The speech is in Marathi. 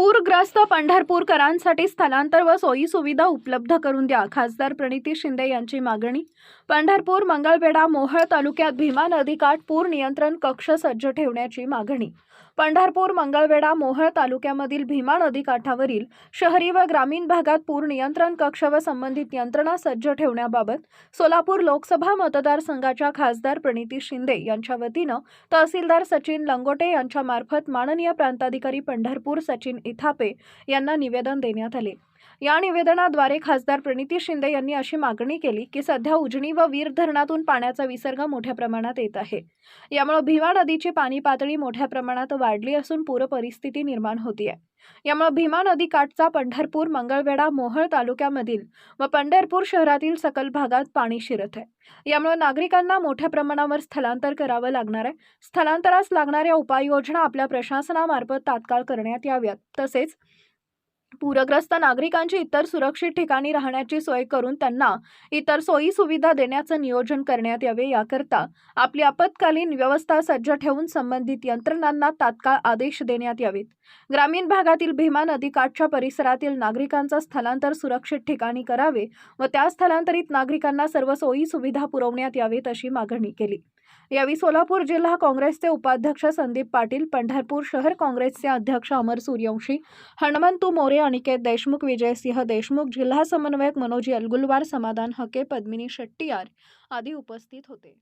पूरग्रस्त पंढरपूरकरांसाठी स्थलांतर व सोयी सुविधा उपलब्ध करून द्या. खासदार प्रणिती शिंदे यांची मागणी. पंढरपूर मंगळवेढा मोहळ तालुक्यात भीमा नदीकाठ पूर नियंत्रण कक्ष सज्ज ठेवण्याची मागणी. पंढरपूर मंगळवेढा मोहळ तालुक्यामधील भीमा नदीकाठावरील शहरी व ग्रामीण भागात पूर नियंत्रण कक्ष व संबंधित यंत्रणा सज्ज ठेवण्याबाबत सोलापूर लोकसभा मतदारसंघाच्या खासदार प्रणिती शिंदे यांच्या वतीनं तहसीलदार सचिन लंगोटे यांच्यामार्फत माननीय प्रांताधिकारी पंढरपूर सचिन थापे यांना निवेदन देण्यात आले. या निवेदनाद्वारे खासदार प्रणिती शिंदे यांनी अशी मागणी केली की सध्या उजनी व वीर धरणातून पाण्याचा विसर्ग मोठ्या प्रमाणात येत आहे. यामुळे भीमा नदीची पाणी पातळी मोठ्या प्रमाणात वाढली असून पूर परिस्थिती निर्माण होतीये. यामुळे भीमा नदी काठचा पंढरपूर मंगळवेढा मोहळ तालुक्यामधील व पंढरपूर शहरातील सकल भागात पाणी शिरत आहे. यामुळे नागरिकांना मोठ्या प्रमाणावर स्थलांतर करावं लागणार आहे. स्थलांतरास लागणाऱ्या उपाययोजना आपल्या प्रशासनामार्फत तात्काळ करण्यात याव्यात. तसेच पूरग्रस्त नागरिकांची इतर सुरक्षित ठिकाणी राहण्याची सोय करून त्यांना इतर सोयी सुविधा देण्याचं नियोजन करण्यात यावे याकरता आपली आपत्कालीन व्यवस्था सज्ज ठेवून संबंधित यंत्रणांना तात्काळ आदेश देण्यात यावेत. ग्रामीण भागातील भीमा नदीकाठच्या परिसरातील नागरिकांचं स्थलांतर सुरक्षित ठिकाणी करावे व त्या स्थलांतरित नागरिकांना सर्व सोयी सुविधा पुरवण्यात यावेत अशी मागणी केली. यावेळी सोलापूर जिल्हा काँग्रेसचे उपाध्यक्ष संदीप पाटील पंढरपूर शहर काँग्रेसचे अध्यक्ष अमर सूर्यवंशी हनुमंतू मोरे अनिकेत देशमुख विजयसिंह देशमुख जिल्हा समन्वयक मनोज यलगुलवार समाधान हके पद्मिनी शेट्टीयार आदी उपस्थित होते.